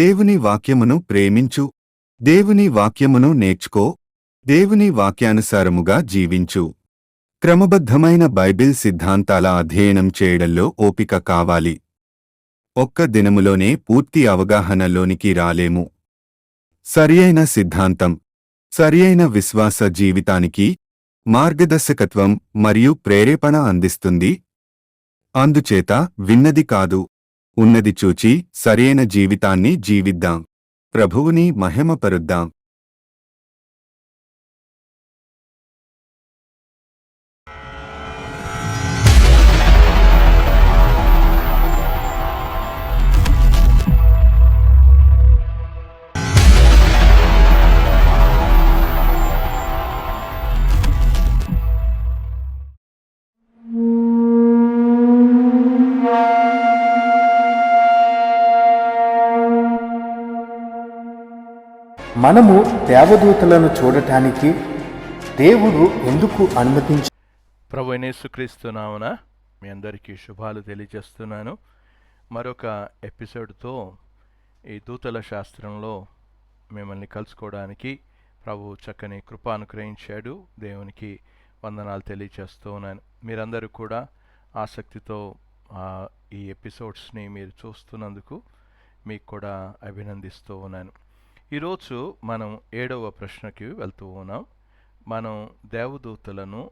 దేవుని వాక్యమును ప్రేమించు. దేవుని వాక్యమును నేర్చుకో. దేవుని వాక్యానుసారముగా జీవించు. క్రమబద్ధమైన బైబిల్ సిద్ధాంతాల అధ్యయనం చేయడంలో ఓపిక కావాలి. ఒక్క దినములోనే పూర్తి అవగాహనలోనికి రాలేము. సరియైన సిద్ధాంతం. సరియైన విశ్వాస జీవితానికి మార్గదర్శకత్వం మరియు ప్రేరేపణ అందిస్తుంది. అందుచేత విన్నది కాదు. ఉన్నది చూచి సరియైన జీవితాన్ని జీవిద్దాం. ప్రభువుని మహిమపరుద్దాం. మనము దేవదూతలను చూడటానికి దేవుడు ఎందుకు అనుమతించు ప్రభు యేసుక్రీస్తు నామన మీ అందరికీ శుభాలు తెలియజేస్తున్నాను. మరొక ఎపిసోడ్తో ఈ దూతల శాస్త్రంలో మిమ్మల్ని కలుసుకోవడానికి ప్రభు చక్కని కృప అనుగ్రహించాడు. దేవునికి వందనాలు తెలియజేస్తూ ఉన్నాను. మీరందరూ కూడా ఆసక్తితో ఆ, ఈ ఎపిసోడ్స్ని మీరు చూస్తున్నందుకు మీకు కూడా అభినందిస్తూ ఉన్నాను. ఈరోజు మనం ఏడవ ప్రశ్నకి వెళ్తూ ఉన్నాం. మనం దేవదూతలను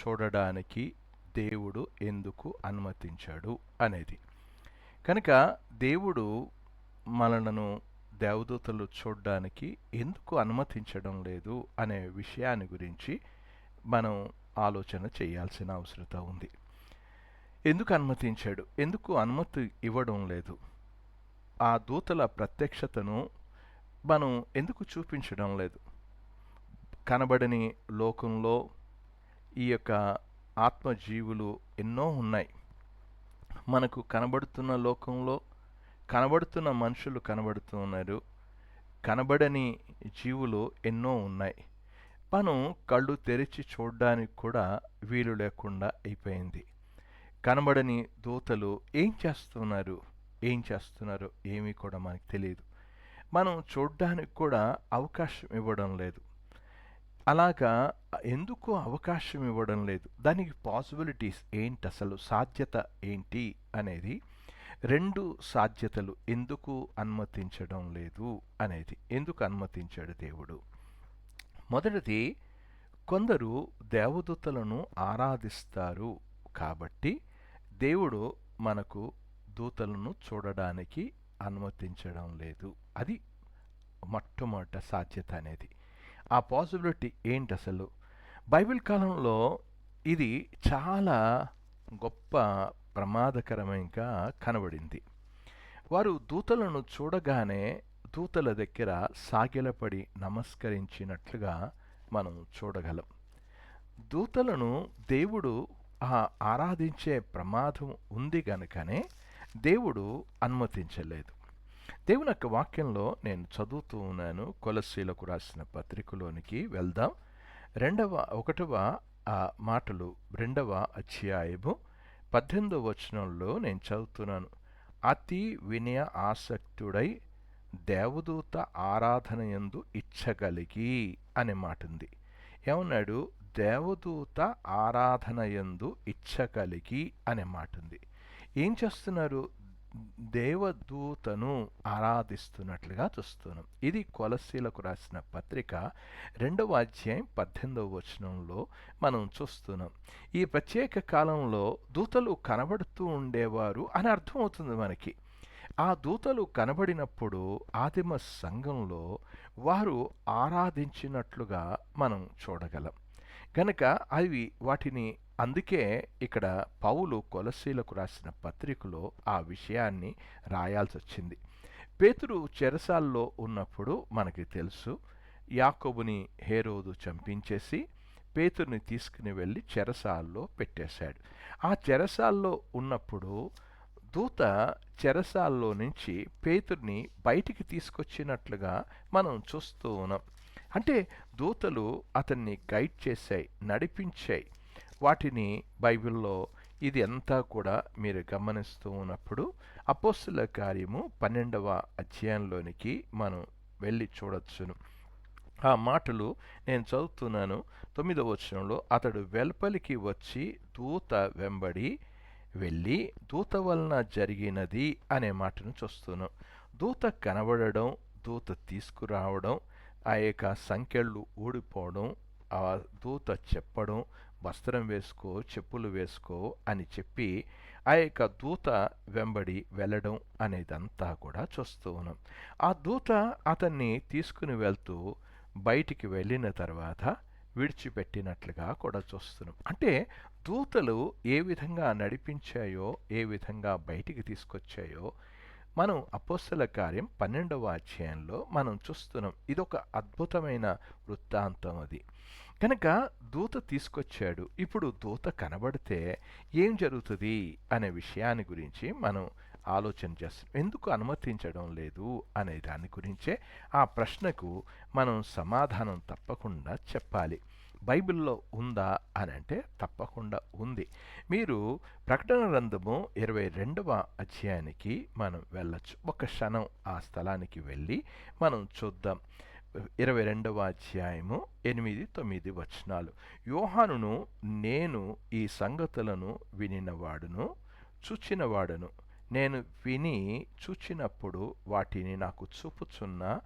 చూడడానికి దేవుడు ఎందుకు అనుమతించాడు అనేది. కనుక దేవుడు మనలను దేవదూతలు చూడడానికి ఎందుకు అనుమతించడం లేదు అనే విషయాన్ని గురించి మనం ఆలోచన చేయాల్సిన అవసరత ఉంది. ఎందుకు అనుమతించాడు? ఎందుకు అనుమతి ఇవ్వడం లేదు? ఆ దూతల ప్రత్యక్షతను మనం ఎందుకు చూపించడం లేదు? కనబడని లోకంలో ఈ యొక్క ఆత్మజీవులు ఎన్నో ఉన్నాయి. మనకు కనబడుతున్న లోకంలో కనబడుతున్న మనుషులు కనబడుతున్నారు కనబడని జీవులు ఎన్నో ఉన్నాయి. మనం కళ్ళు తెరిచి చూడడానికి కూడా వీలు లేకుండా అయిపోయింది. కనబడని దూతలు ఏం చేస్తున్నారు? ఏం చేస్తున్నారు ఏమీ కూడా మనకు తెలియదు మనం చూడడానికి కూడా అవకాశం ఇవ్వడం లేదు. అలాగా ఎందుకు అవకాశం ఇవ్వడం లేదు? దానికి పాసిబిలిటీస్ ఏంటి? అసలు సాధ్యత ఏంటి? అనేది రెండు సాధ్యతలు ఎందుకు అనుమతించడం లేదు అనేది ఎందుకు అనుమతించాడు దేవుడు? మొదటిది కొందరు దేవదూతలను ఆరాధిస్తారు కాబట్టి దేవుడు మనకు దూతలను చూడడానికి అనుమతించడం లేదు. అది మొట్టమొదట సాధ్యత అనేది. ఆ పాసిబిలిటీ ఏంటి అసలు? బైబిల్ కాలంలో ఇది చాలా గొప్ప ప్రమాదకరంగా కనబడింది. వారు దూతలను చూడగానే దూతల దగ్గర సాగిలపడి నమస్కరించినట్లుగా మనం చూడగలం. దూతలను దేవుడు ఆ ఆరాధించే ప్రమాదం ఉంది కనుకనే దేవుడు అనుమతించలేదు. దేవుని యొక్క వాక్యంలో నేను చదువుతూ ఉన్నాను. కొలసీలకు రాసిన పత్రికలోనికి వెళ్దాం. రెండవ ఒకటవ ఆ మాటలు రెండవ అధ్యాయము పద్దెనిమిదవ వచనంలో నేను చదువుతున్నాను. అతి వినయ ఆసక్తుడై దేవదూత ఆరాధన యందు ఇచ్చగలిగి అనే మాట ఉంది ఏమన్నాడు? దేవదూత ఆరాధన యందు ఇచ్చగలిగి అనే మాట ఉంది ఏం చేస్తున్నారు? దేవదూతను ఆరాధిస్తున్నట్లుగా చూస్తున్నాం. ఇది కొలసీలకు రాసిన పత్రిక రెండవ అధ్యాయం పద్దెనిమిదవ వచనంలో మనం చూస్తున్నాం. ఈ ప్రత్యేక కాలంలో దూతలు కనబడుతూ ఉండేవారు అని అర్థమవుతుంది మనకి. ఆ దూతలు కనబడినప్పుడు ఆదిమ సంఘంలో వారు ఆరాధించినట్లుగా మనం చూడగలం. గనక అవి వాటిని అందుకే ఇక్కడ పౌలు కొలసీలకు రాసిన పత్రికలో ఆ విషయాన్ని రాయాల్సి వచ్చింది. పేతురు చెరసాల్లో ఉన్నప్పుడు మనకి తెలుసు యాకోబుని హేరోదు చంపించేసి పేతుర్ని తీసుకుని వెళ్ళి చెరసాల్లో పెట్టేశాడు. ఆ చెరసాల్లో ఉన్నప్పుడు దూత చెరసాల్లో నుంచి పేతుర్ని బయటికి తీసుకొచ్చినట్లుగా మనం చూస్తూ ఉన్నాం. అంటే దూతలు అతన్ని గైడ్ చేశాయి నడిపించాయి. వాటిని బైబిల్లో ఇది అంతా కూడా మీరు గమనిస్తూ ఉన్నప్పుడు అపోస్తుల కార్యము పన్నెండవ అధ్యాయంలోనికి మనం వెళ్ళి చూడొచ్చును. ఆ మాటలు నేను చదువుతున్నాను. తొమ్మిదవ వచనంలో అతడు వెలుపలికి వచ్చి దూత వెంబడి వెళ్ళి దూత వలన జరిగినది అనే మాటను చూస్తున్నాం దూత కనబడడం దూత తీసుకురావడం ఆ యొక్క సంఖ్యలు ఊడిపోవడం ఆ దూత చెప్పడం వస్త్రం వేసుకో చెప్పులు వేసుకో అని చెప్పి ఆ యొక్క దూత వెంబడి వెళ్ళడం అనేదంతా కూడా చూస్తూ ఉన్నాం. ఆ దూత అతన్ని తీసుకుని వెళ్తూ బయటికి వెళ్ళిన తర్వాత విడిచిపెట్టినట్లుగా కూడా చూస్తున్నాం. అంటే దూతలు ఏ విధంగా నడిపించాయో ఏ విధంగా బయటికి తీసుకొచ్చాయో మనం అపోస్తల కార్యం పన్నెండవ అధ్యాయంలో మనం చూస్తున్నాం. ఇదొక అద్భుతమైన వృత్తాంతం అది. కనుక దూత తీసుకొచ్చాడు. ఇప్పుడు దూత కనబడితే ఏం జరుగుతుంది అనే విషయాన్ని గురించి మనం ఆలోచన చేస్తున్నాం ఎందుకు అనుమతించడం లేదు అనే దాని గురించే ఆ ప్రశ్నకు మనం సమాధానం తప్పకుండా చెప్పాలి. బైబిల్లో ఉందా అని అంటే తప్పకుండా ఉంది. మీరు ప్రకటన గ్రంథము ఇరవై రెండవ అధ్యాయానికి మనం వెళ్ళచ్చు. ఒక క్షణం ఆ స్థలానికి వెళ్ళి మనం చూద్దాం. ఇరవై రెండవ అధ్యాయము ఎనిమిది తొమ్మిది వచనాలు. యోహానును నేను ఈ సంగతులను వినినవాడును చూచినవాడును. నేను విని చూచినప్పుడు వాటిని నాకు చూపుచున్న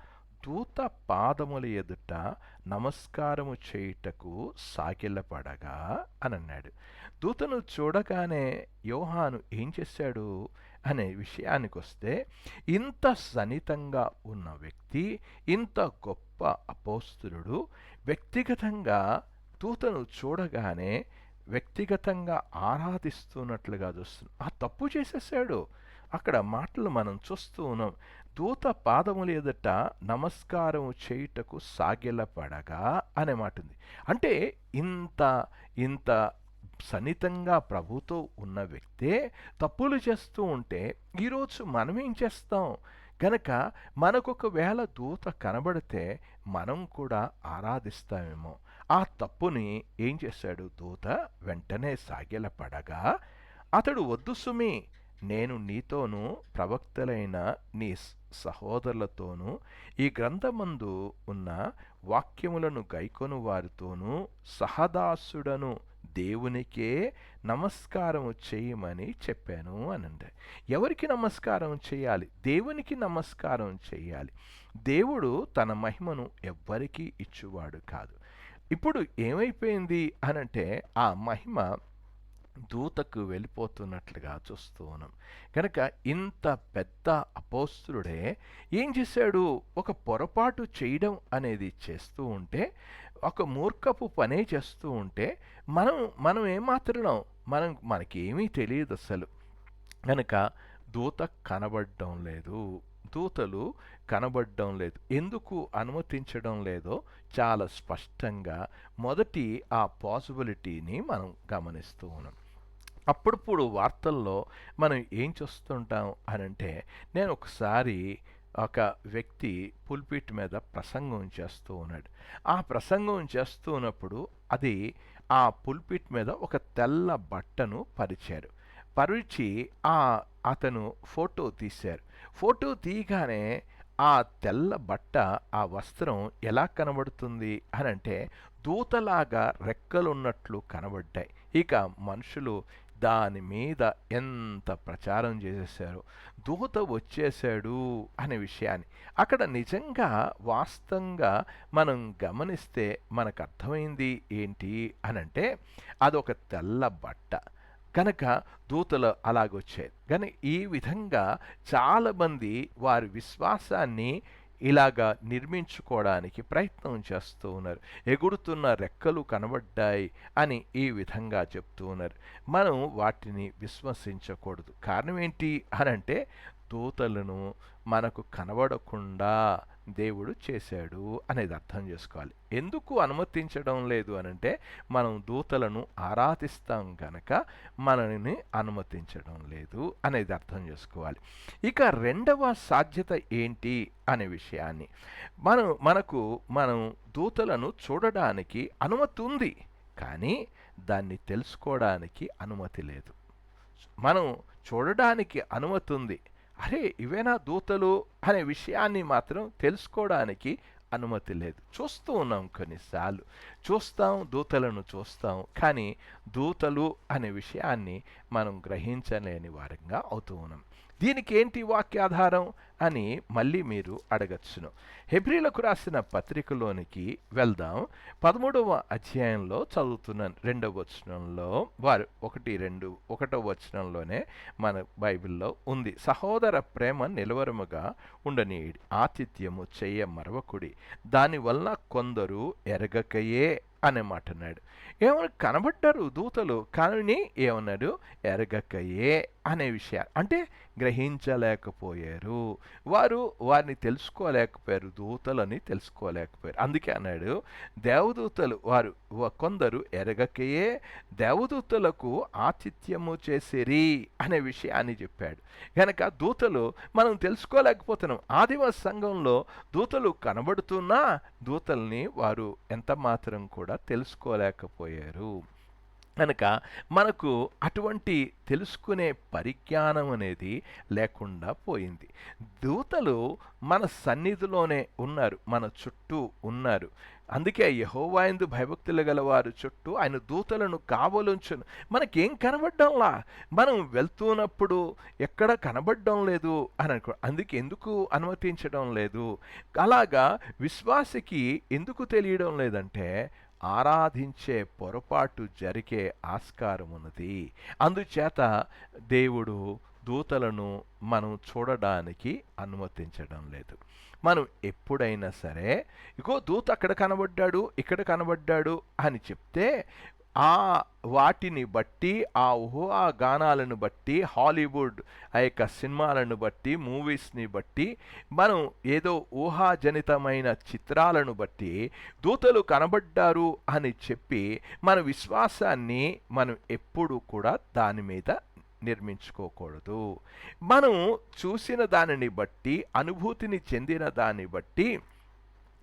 దూత పాదముల ఎదుట నమస్కారము చేయుటకు సాగిలపడగా అని అన్నాడు దూతను చూడగానే యోహాను ఏం చేశాడు? అనే విషయానికి వస్తే ఇంత సన్నితంగా ఉన్న వ్యక్తి ఇంత గొప్ప అపోస్తులుడు వ్యక్తిగతంగా దూతను చూడగానే వ్యక్తిగతంగా ఆరాధిస్తున్నట్లుగా చూస్తున్నాం ఆ తప్పు చేసేసాడు. అక్కడ మాటలు మనం చూస్తూ ఉన్నాం. దూత పాదముల ఎదుట నమస్కారం చేయుటకు సాగిలపడగా అనే మాట ఉంది అంటే ఇంత ఇంత సన్నితంగా ప్రభుతో ఉన్న వ్యక్తే తప్పులు చేస్తూ ఉంటే ఈరోజు మనం ఏం చేస్తాం? గనక మనకొకవేళ దూత కనబడితే మనం కూడా ఆరాధిస్తామేమో. ఆ తప్పుని ఏం చేశాడు దూత? వెంటనే సాగిలపడగా అతడు వద్దు సుమి నేను నీతోనూ ప్రవక్తలైన నీ సహోదరులతోనూ ఈ గ్రంథమందు ఉన్న వాక్యములను గైకొను వారితోనూ సహదాసుడను దేవునికే నమస్కారము చేయమని చెప్పాను అనండి. ఎవరికి నమస్కారం చేయాలి? దేవునికి నమస్కారం చేయాలి. దేవుడు తన మహిమను ఎవ్వరికీ ఇచ్చువాడు కాదు. ఇప్పుడు ఏమైపోయింది అనంటే ఆ మహిమ దూతకు వెళ్ళిపోతున్నట్లుగా చూస్తూ ఉన్నాం. కనుక ఇంత పెద్ద అపోస్తుడే ఏం చేశాడు? ఒక పొరపాటు చేయడం అనేది చేస్తూ ఉంటే ఒక మూర్ఖపు పనే చేస్తూ ఉంటే మనం మనం ఏమాత్రం మనం మనకేమీ తెలియదు అసలు. కనుక దూత కనబడడం లేదు. దూతలు కనబడడం లేదు. ఎందుకు అనుమతించడం లేదో చాలా స్పష్టంగా మొదటి ఆ పాసిబిలిటీని మనం గమనిస్తూ ఉన్నాం. అప్పుడప్పుడు వార్తల్లో మనం ఏం చూస్తుంటాం అనంటే నేను ఒకసారి ఒక వ్యక్తి పుల్పిట్ మీద ప్రసంగం చేస్తూ ఉన్నాడు. ఆ ప్రసంగం చేస్తూ ఉన్నప్పుడు అది ఆ పుల్పిట్ మీద ఒక తెల్ల బట్టను పరిచారు. పరిచి ఆ అతను ఫోటో తీశారు. ఫోటో తీయగానే ఆ తెల్ల బట్ట ఆ వస్త్రం ఎలా కనబడుతుంది అని అంటే దూతలాగా రెక్కలున్నట్లు కనబడ్డాయి. ఇక మనుషులు దాని మీద ఎంత ప్రచారం చేసేసారు దూత వచ్చేసాడు అనే విషయాన్ని. అక్కడ నిజంగా వాస్తవంగా మనం గమనిస్తే మనకు అర్థమైంది ఏంటి అనంటే అదొక తెల్ల బట్ట. కనుక దూతలు అలాగొచ్చాయి. కానీ ఈ విధంగా చాలామంది వారి విశ్వాసాన్ని ఇలాగా నిర్మించుకోవడానికి ప్రయత్నం చేస్తూ ఉన్నారు. ఎగురుతున్న రెక్కలు కనబడ్డాయి అని ఈ విధంగా చెప్తూ ఉన్నారు. మనం వాటిని విశ్వసించకూడదు. కారణం ఏంటి అనంటే దూతలను మనకు కనబడకుండా దేవుడు చేశాడు అనేది అర్థం చేసుకోవాలి. ఎందుకు అనుమతించడం లేదు అనంటే మనం దూతలను ఆరాధిస్తాం కనుక మనల్ని అనుమతించడం లేదు అనేది అర్థం చేసుకోవాలి. ఇక రెండవ సాధ్యత ఏంటి అనే విషయాన్ని. మనం మనకు మనం దూతలను చూడడానికి అనుమతి ఉంది కానీ దాన్ని తెలుసుకోవడానికి అనుమతి లేదు. మనం చూడడానికి అనుమతి ఉంది అరే ఇవేనా దూతలు అనే విషయాన్ని మాత్రం తెలుసుకోవడానికి అనుమతి లేదు. చూస్తూ ఉన్నాం కొన్నిసార్లు. చూస్తాం దూతలను చూస్తాం. కానీ దూతలు అనే విషయాన్ని మనం గ్రహించలేని వారంగా అవుతూ ఉన్నాం. దీనికి ఏంటి వాక్యాధారం అని మళ్ళీ మీరు అడగచ్చును. హెబ్రిలకు రాసిన పత్రికలోనికి వెళ్దాం. పదమూడవ అధ్యాయంలో చదువుతున్న రెండవ వచనంలో వారు ఒకటి రెండు ఒకటవ వచనంలోనే మన బైబిల్లో ఉంది. సహోదర ప్రేమ నిలవరముగా ఉండని ఆతిథ్యము చెయ్య మరవకుడి. దానివల్ల కొందరు ఎరగకయే it అనే మాట అన్నాడు. ఏమన్నా కనబడ్డారు దూతలు? కానీ ఏమన్నాడు? ఎరగకయే అనే విషయాలు. అంటే గ్రహించలేకపోయారు. వారు వారిని తెలుసుకోలేకపోయారు. దూతలని తెలుసుకోలేకపోయారు. అందుకే అన్నాడు దేవదూతలు వారు కొందరు ఎరగకయే దేవదూతలకు ఆతిథ్యము చేసిరి అనే విషయాన్ని చెప్పాడు. కనుక దూతలు మనం తెలుసుకోలేకపోతున్నాం. ఆదివాస సంఘంలో దూతలు కనబడుతున్నా దూతల్ని వారు ఎంత మాత్రం కూడా తెలుసుకోలేకపోయారు. కనుక మనకు అటువంటి తెలుసుకునే పరిజ్ఞానం అనేది లేకుండా పోయింది. దూతలు మన సన్నిధిలోనే ఉన్నారు మన చుట్టూ ఉన్నారు. అందుకే యహోవాయందు భయభక్తులు గల వారు చుట్టూ ఆయన దూతలను కావలుంచును మనకేం కనబడ్డంలా? మనం వెళ్తున్నప్పుడు ఎక్కడ కనబడడం లేదు అని అనుకో అందుకే ఎందుకు అనుమతించడం లేదు? అలాగా విశ్వాసికి ఎందుకు తెలియడం లేదంటే ఆరాధించే పొరపాటు జరిగే ఆస్కారం ఉన్నది అందుచేత దేవుడు దూతలను మనం చూడడానికి అనుమతించడం లేదు. మనం ఎప్పుడైనా సరే ఇగో దూత అక్కడ కనబడ్డాడు ఇక్కడ కనబడ్డాడు అని చెప్తే ఆ వాటిని బట్టి ఆ ఊహా గానాలను బట్టి హాలీవుడ్ ఆ యొక్క సినిమాలను బట్టి మూవీస్ని బట్టి మనం ఏదో ఊహాజనితమైన చిత్రాలను బట్టి దూతలు కనబడ్డారు అని చెప్పి మన విశ్వాసాన్ని మనం ఎప్పుడు కూడా దాని మీద నిర్మించుకోకూడదు. మనం చూసిన దానిని బట్టి అనుభూతిని చెందిన దాన్ని బట్టి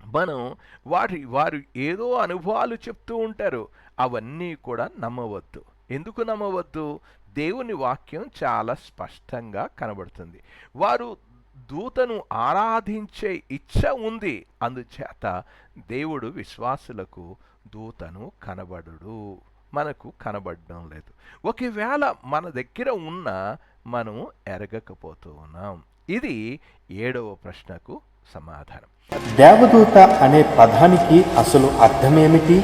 మనం వారి వారు ఏదో అనుభవాలు చెప్తూ ఉంటారు. అవన్నీ కూడా నమ్మవద్దు. ఎందుకు నమ్మవద్దు? దేవుని వాక్యం చాలా స్పష్టంగా కనబడుతుంది. వారు దూతను ఆరాధించే ఇచ్చ ఉంది. అందుచేత దేవుడు విశ్వాసులకు దూతను కనబడుడు. మనకు కనబడడం లేదు. ఒకవేళ మన దగ్గర ఉన్న మనం ఎరగకపోతూ ఉన్నాం. ఇది ఏడవ ప్రశ్నకు సమాధానం. దేవదూత అనే పదానికి అసలు అర్థమేమిటి?